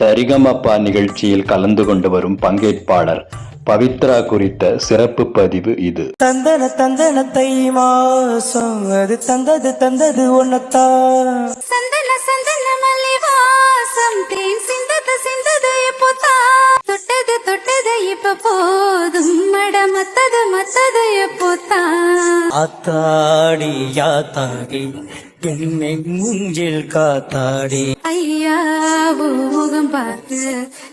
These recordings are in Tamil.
சரிகமப்பா நிகழ்ச்சியில் கலந்து கொண்டு வரும் பங்கேற்பாளர் பவித்ரா குறித்த சிறப்பு பதிவு இது. தந்தன தந்தன தை மாசம் அது தந்தது தந்தது ஒன்னத்தான் சந்தன சந்தன மல்லி வாசம் தேன் சிந்தது சிந்தது இப்போ தொட்டது தொட்டது இப்ப போதும். மட மத்தது மத்தது எப்போ தான் ஆத்தாடி யாத்தாடி என்னை மூஞ்சில் காத்தாடி. ஐயா முகம் பார்த்து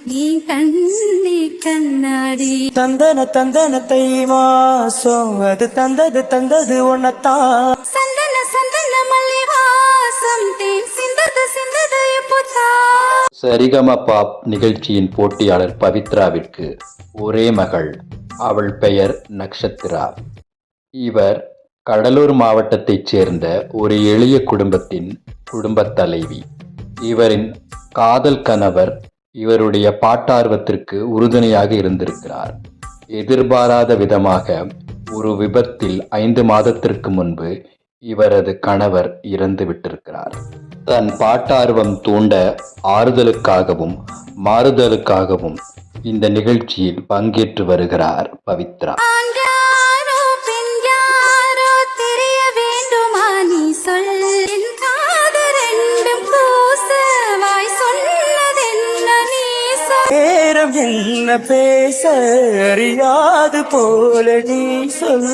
நீ கண்ணி கண்ணாடி. தந்தன தந்தன தை மாசம் அது தந்தது தந்தது ஒன்னத்தான் சந்தன சந்தன மல்லி வாசம் தேன் சிந்தது சிந்தது இப்போ தான் சரிகமபா நிகழ்ச்சியின் போட்டியாளர் பவித்ராவிற்கு ஒரே மகள். அவள் பெயர் நக்ஷத்ரா. இவர் கடலூர் மாவட்டத்தைச் சேர்ந்த ஒரு எளிய குடும்பத்தின் குடும்பத் தலைவி. இவரின் காதல் கணவர் இவருடைய பாட்டார்வத்திற்கு உறுதுணையாக இருந்திருக்கிறார். எதிர்பாராத விதமாக ஒரு விபத்தில் ஐந்து மாதத்திற்கு முன்பு இவரது கணவர் இறந்து விட்டிருக்கிறார். தன் பாட்டார்வம் தூண்ட ஆறுதலுக்காகவும் மாறுதலுக்காகவும் இந்த நிகழ்ச்சியில் பங்கேற்று வருகிறார் பவித்ரா. என்ன பேச அறியாது போல நீ சொல்.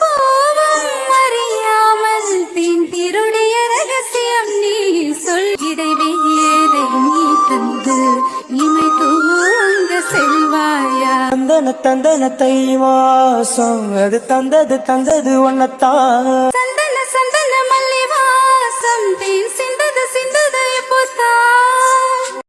பூவும் அறியாமல் பின் திருடைய ரகசியம் நீ சொல். இதை வேதை நீ தந்து இமை தூங்க செல்வாயா? தந்தன தந்தன தை மாசம் அது தந்தது தந்தது ஒன்னத்தான்